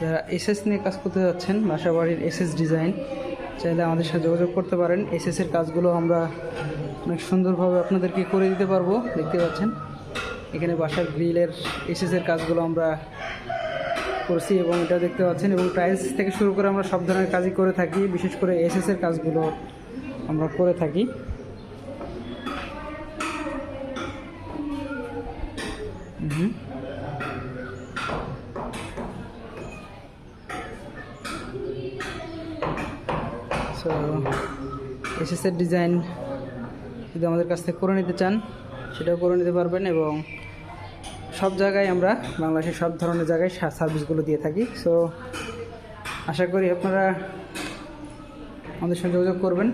যারা এসএস নিয়ে কাজ করতে যাচ্ছেন বাসা বাড়ির এসএস ডিজাইন চাইলে আমাদের সাথে যোগাযোগ করতে পারেন। এসএস এর কাজগুলো আমরা অনেক সুন্দরভাবে আপনাদেরকে করে দিতে পারব, দেখতে পাচ্ছেন। এখানে বাসার গ্রিলের এসএস এর কাজগুলো আমরা করছি এবং এটা দেখতে পাচ্ছেন এবং টাইলস থেকে শুরু করে আমরা সব ধরনের কাজই করে থাকি, বিশেষ করে এসএস এর কাজগুলো আমরা করে থাকি। হুম সো এসএসের ডিজাইন যদি আমাদের কাছ থেকে করে নিতে চান, সেটাও করে নিতে পারবেন এবং সব জায়গায় আমরা বাংলাদেশের সব ধরনের জায়গায় সার্ভিসগুলো দিয়ে থাকি। সো আশা করি আপনারা আমাদের সঙ্গে যোগাযোগ করবেন।